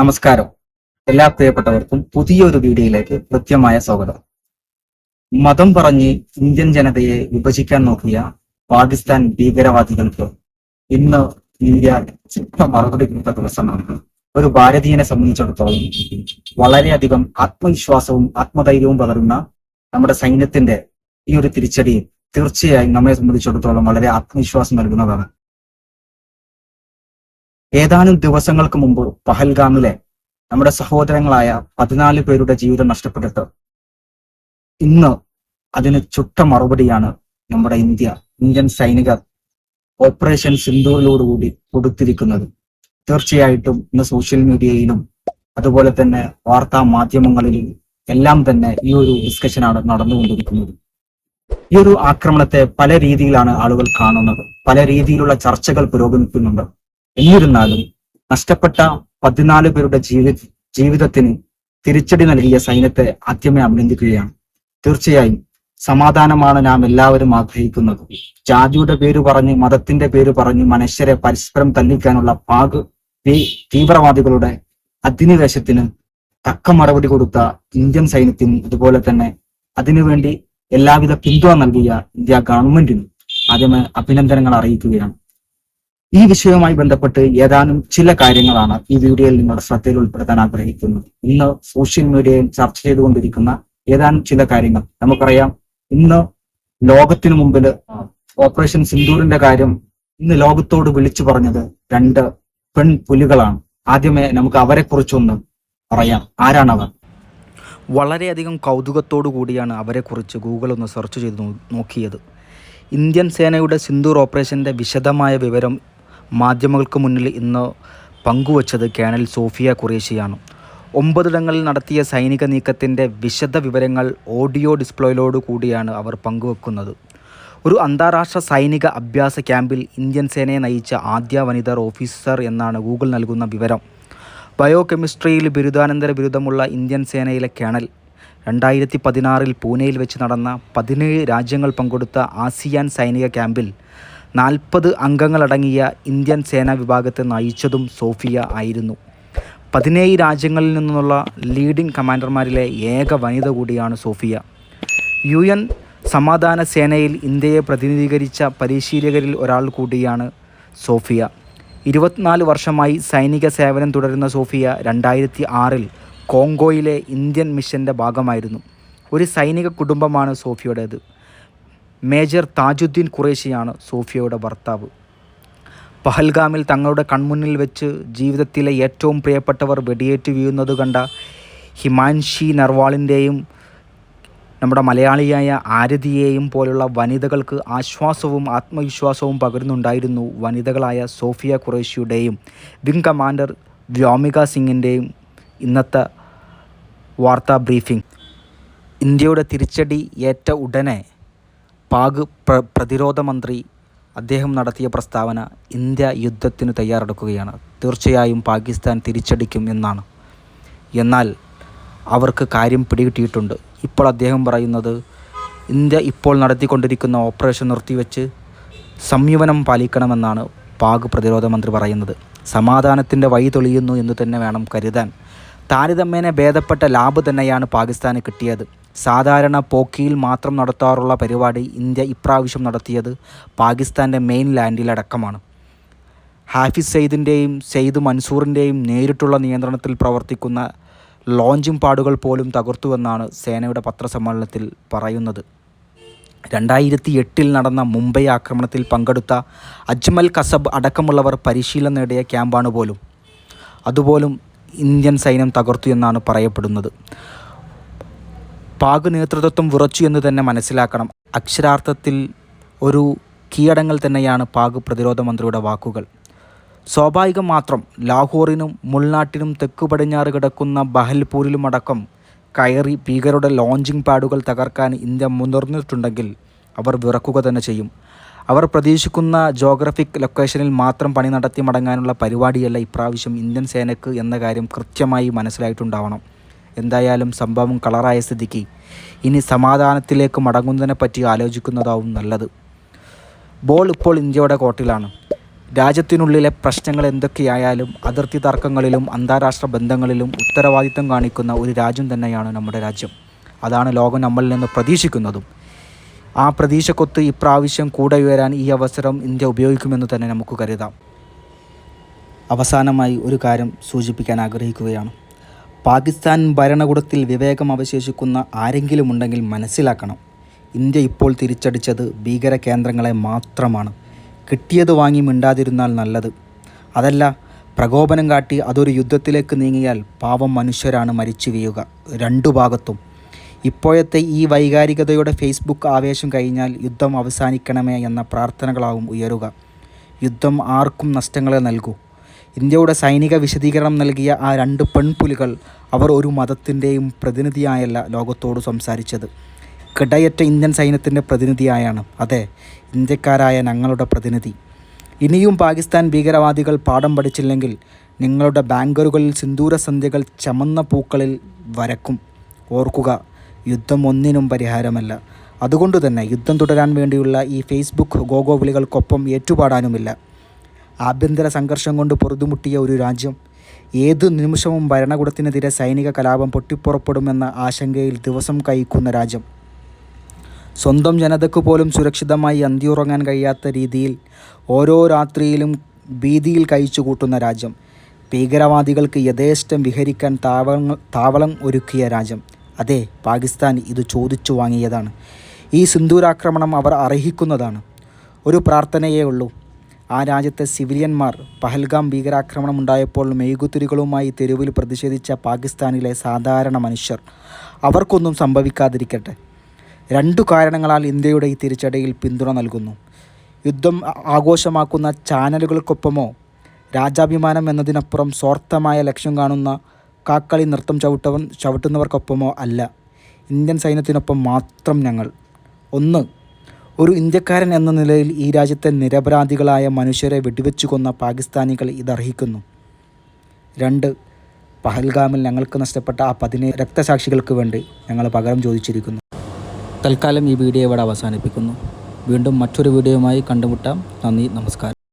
നമസ്കാരം. എല്ലാ പ്രിയപ്പെട്ടവർക്കും പുതിയൊരു വീഡിയോയിലേക്ക് കൃത്യമായ സ്വാഗതം. മതം പറഞ്ഞ് ഇന്ത്യൻ ജനതയെ വിഭജിക്കാൻ നോക്കിയ പാകിസ്ഥാൻ ഭീകരവാദികൾക്ക് ഇന്ന് ഇന്ത്യ ചിത്ര മറുപടി കൊടുത്ത ദിവസമാണ്. ഒരു ഭാരതീയനെ സംബന്ധിച്ചിടത്തോളം വളരെയധികം ആത്മവിശ്വാസവും ആത്മധൈര്യവും പകരുന്ന നമ്മുടെ സൈന്യത്തിന്റെ ഈ ഒരു തിരിച്ചടി തീർച്ചയായും നമ്മെ സംബന്ധിച്ചിടത്തോളം വളരെ ആത്മവിശ്വാസം നൽകുന്നതാണ്. ഏതാനും ദിവസങ്ങൾക്ക് മുമ്പ് പഹൽഗാമിലെ നമ്മുടെ സഹോദരങ്ങളായ പതിനാല് പേരുടെ ജീവിതം നഷ്ടപ്പെട്ടിട്ട് ഇന്ന് അതിന് ചുട്ട മറുപടിയാണ് നമ്മുടെ ഇന്ത്യ ഇന്ത്യൻ സൈനികർ ഓപ്പറേഷൻ സിന്ദൂറിലോടുകൂടി കൊടുത്തിരിക്കുന്നത്. തീർച്ചയായിട്ടും ഇന്ന് സോഷ്യൽ മീഡിയയിലും അതുപോലെ തന്നെ വാർത്താ മാധ്യമങ്ങളിലും എല്ലാം തന്നെ ഈ ഒരു ഡിസ്കഷനാണ് നടന്നുകൊണ്ടിരിക്കുന്നത്. ഈ ഒരു ആക്രമണത്തെ പല രീതിയിലാണ് ആളുകൾ കാണുന്നത്. പല രീതിയിലുള്ള ചർച്ചകൾ പുരോഗമിക്കുന്നുണ്ട്. എന്നിരുന്നാലും നഷ്ടപ്പെട്ട പതിനാല് പേരുടെ ജീവി ജീവിതത്തിന് തിരിച്ചടി നൽകിയ സൈന്യത്തെ ആദ്യമേ അഭിനന്ദിക്കുകയാണ്. തീർച്ചയായും സമാധാനമാണ് നാം എല്ലാവരും ആഗ്രഹിക്കുന്നത്. ജാതിയുടെ പേര് പറഞ്ഞ് മതത്തിന്റെ പേര് പറഞ്ഞ് മനുഷ്യരെ പരസ്പരം തല്ലിക്കാനുള്ള പാക് തീവ്രവാദികളുടെ അധിനിവേശത്തിന് തക്ക മറുപടി കൊടുത്ത ഇന്ത്യൻ സൈന്യത്തിനും അതുപോലെ തന്നെ അതിനുവേണ്ടി എല്ലാവിധ പിന്തുണ നൽകിയ ഇന്ത്യ ഗവൺമെന്റിനും ആദ്യമേ അഭിനന്ദനങ്ങൾ അറിയിക്കുകയാണ്. ഈ വിഷയവുമായി ബന്ധപ്പെട്ട് ഏതാനും ചില കാര്യങ്ങളാണ് ഈ വീഡിയോയിൽ നിങ്ങളുടെ ശ്രദ്ധയിൽ ഉൾപ്പെടുത്താൻ ആഗ്രഹിക്കുന്നത്. ഇന്ന് സോഷ്യൽ മീഡിയയിൽ ചർച്ച ചെയ്തുകൊണ്ടിരിക്കുന്ന ഏതാനും ചില കാര്യങ്ങൾ നമുക്കറിയാം. ഇന്ന് ലോകത്തിനു മുമ്പിൽ ഓപ്പറേഷൻ സിന്ദൂറിന്റെ കാര്യം ഇന്ന് ലോകത്തോട് വിളിച്ചു പറഞ്ഞത് രണ്ട് പെൺ പുലികളാണ് ആദ്യമേ നമുക്ക് അവരെ കുറിച്ചൊന്ന് പറയാം ആരാണവർ വളരെയധികം കൗതുകത്തോടു കൂടിയാണ് അവരെക്കുറിച്ച് ഗൂഗിൾ ഒന്ന് സെർച്ച് ചെയ്ത് നോക്കിയത്. ഇന്ത്യൻ സേനയുടെ സിന്ദൂർ ഓപ്പറേഷന്റെ വിശദമായ വിവരം മാധ്യമങ്ങൾക്ക് മുന്നിൽ ഇന്ന് പങ്കുവച്ചത് കേണൽ സോഫിയ കുറേശിയാണ് ഒമ്പതിടങ്ങളിൽ നടത്തിയ സൈനിക നീക്കത്തിന്റെ വിശദ വിവരങ്ങൾ ഓഡിയോ ഡിസ്പ്ലേയിലോട് കൂടിയാണ് അവർ പങ്കുവെക്കുന്നത്. ഒരു അന്താരാഷ്ട്ര സൈനിക അഭ്യാസ ക്യാമ്പിൽ ഇന്ത്യൻ സേനയെ നയിച്ച ആദ്യ വനിതാ ഓഫീസർ എന്നാണ് ഗൂഗിൾ നൽകുന്ന വിവരം. ബയോ കെമിസ്ട്രിയിൽ ബിരുദാനന്തര ബിരുദമുള്ള ഇന്ത്യൻ സേനയിലെ കേണൽ. രണ്ടായിരത്തി പതിനാറിൽ പൂനെയിൽ വെച്ച് നടന്ന പതിനേഴ് രാജ്യങ്ങൾ പങ്കെടുത്ത ആസിയാൻ സൈനിക ക്യാമ്പിൽ നാൽപ്പത് അംഗങ്ങളടങ്ങിയ ഇന്ത്യൻ സേനാ വിഭാഗത്തെ നയിച്ചതും സോഫിയ ആയിരുന്നു. പതിനേഴ് രാജ്യങ്ങളിൽ നിന്നുള്ള ലീഡിംഗ് കമാൻഡർമാരിലെ ഏക വനിത കൂടിയാണ് സോഫിയ. യു എൻ സമാധാന സേനയിൽ ഇന്ത്യയെ പ്രതിനിധീകരിച്ച പരിശീലകരിൽ ഒരാൾ കൂടിയാണ് സോഫിയ. ഇരുപത്തിനാല് വർഷമായി സൈനിക സേവനം തുടരുന്ന സോഫിയ രണ്ടായിരത്തി ആറിൽ കോങ്കോയിലെ ഇന്ത്യൻ മിഷന്റെ ഭാഗമായിരുന്നു. ഒരു സൈനിക കുടുംബമാണ് സോഫിയുടേത്. മേജർ താജുദ്ദീൻ ഖുറേഷിയാണ് സോഫിയയുടെ ഭർത്താവ്. പഹൽഗാമിൽ തങ്ങളുടെ കൺമുന്നിൽ വെച്ച് ജീവിതത്തിലെ ഏറ്റവും പ്രിയപ്പെട്ടവർ വെടിയേറ്റ് വീഴുന്നത് കണ്ട ഹിമാൻഷി നർവാളിന്റെയും നമ്മുടെ മലയാളിയായ ആരതിയെയും പോലുള്ള വനിതകൾക്ക് ആശ്വാസവും ആത്മവിശ്വാസവും പകരുന്നുണ്ടായിരുന്നു വനിതകളായ സോഫിയ ഖുറേഷിയുടെയും വിംഗ് കമാൻഡർ വ്യോമിക സിംഗിന്റെയും ഇന്നത്തെ വാർത്താ ബ്രീഫിംഗ്. ഇന്ത്യയുടെ തിരിച്ചടി ഏറ്റ ഉടനെ പാക് പ്ര പ്രതിരോധ മന്ത്രി അദ്ദേഹം നടത്തിയ പ്രസ്താവന ഇന്ത്യ യുദ്ധത്തിന് തയ്യാറെടുക്കുകയാണ്. തീർച്ചയായും പാകിസ്ഥാൻ തിരിച്ചടിക്കും എന്നാണ്. എന്നാൽ അവർക്ക് കാര്യം പിടികിട്ടിയിട്ടുണ്ട്. ഇപ്പോൾ അദ്ദേഹം പറയുന്നത് ഇന്ത്യ ഇപ്പോൾ നടത്തിക്കൊണ്ടിരിക്കുന്ന ഓപ്പറേഷൻ നിർത്തിവെച്ച് സംയമനം പാലിക്കണമെന്നാണ് പാക് പ്രതിരോധ മന്ത്രി പറയുന്നത്. സമാധാനത്തിന്റെ വഴി തെളിയുന്നു എന്ന് തന്നെ വേണം കരുതാൻ. താരതമ്യേന ഭേദപ്പെട്ട ലാബ് തന്നെയാണ് പാകിസ്ഥാന് കിട്ടിയത്. സാധാരണ പോക്കിയിൽ മാത്രം നടത്താറുള്ള പരിപാടി ഇന്ത്യ ഇപ്രാവശ്യം നടത്തിയത് പാകിസ്ഥാന്റെ മെയിൻ ലാൻഡിലടക്കമാണ് ഹാഫിസ് സെയ്ദിന്റെയും സെയ്ദ് മൻസൂറിന്റെയും നേരിട്ടുള്ള നിയന്ത്രണത്തിൽ പ്രവർത്തിക്കുന്ന ലോഞ്ചിങ് പാടുകൾ പോലും തകർത്തുവെന്നാണ് സേനയുടെ പത്രസമ്മേളനത്തിൽ പറയുന്നത്. രണ്ടായിരത്തി എട്ടിൽ നടന്ന മുംബൈ ആക്രമണത്തിൽ പങ്കെടുത്ത അജ്മൽ കസബ് അടക്കമുള്ളവർ പരിശീലനം നേടിയ ക്യാമ്പാണ് പോലും. അതുപോലും ഇന്ത്യൻ സൈന്യം തകർത്തു എന്നാണ് പറയപ്പെടുന്നത്. പാക് നേതൃത്വം വിറച്ചു എന്ന് തന്നെ മനസ്സിലാക്കണം. അക്ഷരാർത്ഥത്തിൽ ഒരു കീഴടങ്ങൾ തന്നെയാണ് പാക് പ്രതിരോധ മന്ത്രിയുടെ വാക്കുകൾ. സ്വാഭാവികം മാത്രം ലാഹോറിനും മുൾനാട്ടിനും തെക്കു പടിഞ്ഞാറ് കിടക്കുന്ന ബഹൽപൂരിലുമടക്കം കയറി ഭീകരരുടെ ലോഞ്ചിങ് പാഡുകൾ തകർക്കാൻ ഇന്ത്യ മുതിർന്നിട്ടുണ്ടെങ്കിൽ അവർ വിറക്കുക തന്നെ ചെയ്യും. അവർ പ്രതീക്ഷിക്കുന്ന ജോഗ്രഫിക് ലൊക്കേഷനിൽ മാത്രം പണി നടത്തി മടങ്ങാനുള്ള പരിപാടിയല്ല ഇപ്രാവശ്യം ഇന്ത്യൻ സേനയ്ക്ക് എന്ന കാര്യം കൃത്യമായി മനസ്സിലായിട്ടുണ്ടാവണം. എന്തായാലും സംഭവം കളറായ സ്ഥിതിക്ക്. ഇനി സമാധാനത്തിലേക്ക് മടങ്ങുന്നതിനെ പറ്റി ആലോചിക്കുന്നതാവും നല്ലത്. ബോൾ ഇപ്പോൾ ഇന്ത്യയുടെ കോട്ടിലാണ് രാജ്യത്തിനുള്ളിലെ പ്രശ്നങ്ങൾ എന്തൊക്കെയായാലും അതിർത്തി തർക്കങ്ങളിലും അന്താരാഷ്ട്ര ബന്ധങ്ങളിലും ഉത്തരവാദിത്തം കാണിക്കുന്ന ഒരു രാജ്യം തന്നെയാണ് നമ്മുടെ രാജ്യം. അതാണ് ലോകം നമ്മളിൽ നിന്ന് പ്രതീക്ഷിക്കുന്നതും. ആ പ്രതീക്ഷക്കൊത്ത് ഇപ്രാവശ്യം കൂടെ ഉയരാൻ ഈ അവസരം ഇന്ത്യ ഉപയോഗിക്കുമെന്ന് തന്നെ നമുക്ക് കരുതാം. അവസാനമായി ഒരു കാര്യം സൂചിപ്പിക്കാൻ ആഗ്രഹിക്കുകയാണ്. പാകിസ്ഥാൻ ഭരണകൂടത്തിൽ വിവേകം അവശേഷിക്കുന്ന ആരെങ്കിലും ഉണ്ടെങ്കിൽ മനസ്സിലാക്കണം. ഇന്ത്യ ഇപ്പോൾ തിരിച്ചടിച്ചത് ഭീകര കേന്ദ്രങ്ങളെ മാത്രമാണ്. കിട്ടിയത് വാങ്ങി മിണ്ടാതിരുന്നാൽ നല്ലത്. അതല്ല പ്രകോപനം കാട്ടി അതൊരു യുദ്ധത്തിലേക്ക് നീങ്ങിയാൽ പാവം മനുഷ്യരാണ് മരിച്ചു വീഴുക. രണ്ടു ഭാഗത്തും. ഇപ്പോഴത്തെ ഈ വൈകാരികതയുടെ ഫേസ്ബുക്ക് ആവേശം കഴിഞ്ഞാൽ യുദ്ധം അവസാനിക്കണമേ എന്ന പ്രാർത്ഥനകളാവും ഉയരുക. യുദ്ധം ആർക്കും നഷ്ടങ്ങളെ നൽകൂ. ഇന്ത്യയുടെ സൈനിക വിശദീകരണം നൽകിയ ആ രണ്ട് പെൺപുലികൾ അവർ ഒരു മതത്തിന്റെയും പ്രതിനിധിയായല്ല ലോകത്തോട് സംസാരിച്ചത്. കിടയറ്റ ഇന്ത്യൻ സൈന്യത്തിന്റെ പ്രതിനിധിയായാണ്. അതെ ഇന്ത്യക്കാരായ ഞങ്ങളുടെ പ്രതിനിധി. ഇനിയും പാകിസ്ഥാൻ ഭീകരവാദികൾ പാഠം പഠിച്ചില്ലെങ്കിൽ നിങ്ങളുടെ ബാങ്കറുകളിൽ സിന്ദൂര സന്ധ്യകൾ ചമന്ന പൂക്കളിൽ വരക്കും. ഓർക്കുക യുദ്ധം ഒന്നിനും പരിഹാരമല്ല. അതുകൊണ്ട് തന്നെ യുദ്ധം തുടരാൻ വേണ്ടിയുള്ള ഈ ഫേസ്ബുക്ക് ഗോഗോ വിളികൾക്കൊപ്പം ഏറ്റുപാടാനുമില്ല. ആഭ്യന്തര സംഘർഷം കൊണ്ട് പൊറുതുമുട്ടിയ ഒരു രാജ്യം ഏതു നിമിഷവും ഭരണകൂടത്തിനെതിരെ സൈനിക കലാപം പൊട്ടിപ്പുറപ്പെടുമെന്ന ആശങ്കയിൽ ദിവസം കഴിക്കുന്ന രാജ്യം. സ്വന്തം ജനതയ്ക്ക് പോലും സുരക്ഷിതമായി അന്തിയുറങ്ങാൻ കഴിയാത്ത രീതിയിൽ ഓരോ രാത്രിയിലും ഭീതിയിൽ കഴിച്ചു കൂട്ടുന്ന രാജ്യം ഭീകരവാദികൾക്ക് യഥേഷ്ടം വിഹരിക്കാൻ താവളങ്ങൾ താവളം ഒരുക്കിയ രാജ്യം. അതെ പാകിസ്ഥാൻ ഇത് ചോദിച്ചു വാങ്ങിയതാണ്. ഈ സിന്ദൂരാക്രമണം അവർ അർഹിക്കുന്നതാണ്. ഒരു പ്രാർത്ഥനയേ ഉള്ളൂ. ആ രാജ്യത്തെ സിവിലിയന്മാർ പഹൽഗാം ഭീകരാക്രമണം ഉണ്ടായപ്പോൾ മെഴുകുതിരികളുമായി തെരുവിൽ പ്രതിഷേധിച്ച പാകിസ്ഥാനിലെ സാധാരണ മനുഷ്യർ. അവർക്കൊന്നും സംഭവിക്കാതിരിക്കട്ടെ. രണ്ടു കാരണങ്ങളാൽ ഇന്ത്യയുടെ ഈ തിരിച്ചടിയിൽ പിന്തുണ നൽകുന്നു. യുദ്ധം ആഘോഷമാക്കുന്ന ചാനലുകൾക്കൊപ്പമോ? രാജാഭിമാനം എന്നതിനപ്പുറം സ്വാർത്ഥമായ ലക്ഷ്യം കാണുന്ന കാക്കളി നൃത്തം ചവിട്ടവൻ ചവിട്ടുന്നവർക്കൊപ്പമോ അല്ല. ഇന്ത്യൻ സൈന്യത്തിനൊപ്പം മാത്രം ഞങ്ങൾ. ഒന്ന് ഒരു ഇന്ത്യക്കാരൻ എന്ന നിലയിൽ ഈ രാജ്യത്തെ നിരപരാധികളായ മനുഷ്യരെ വെടിവെച്ചു കൊന്ന പാകിസ്ഥാനികൾ ഇതർഹിക്കുന്നു. രണ്ട് പഹൽഗാമിൽ ഞങ്ങൾക്ക് നഷ്ടപ്പെട്ട ആ പതിനേഴ് രക്തസാക്ഷികൾക്ക് വേണ്ടി ഞങ്ങൾ പകരം ചോദിച്ചിരിക്കുന്നു. തൽക്കാലം ഈ വീഡിയോ ഇവിടെ അവസാനിപ്പിക്കുന്നു. വീണ്ടും മറ്റൊരു വീഡിയോയുമായി കണ്ടുമുട്ടാം. നന്ദി നമസ്കാരം.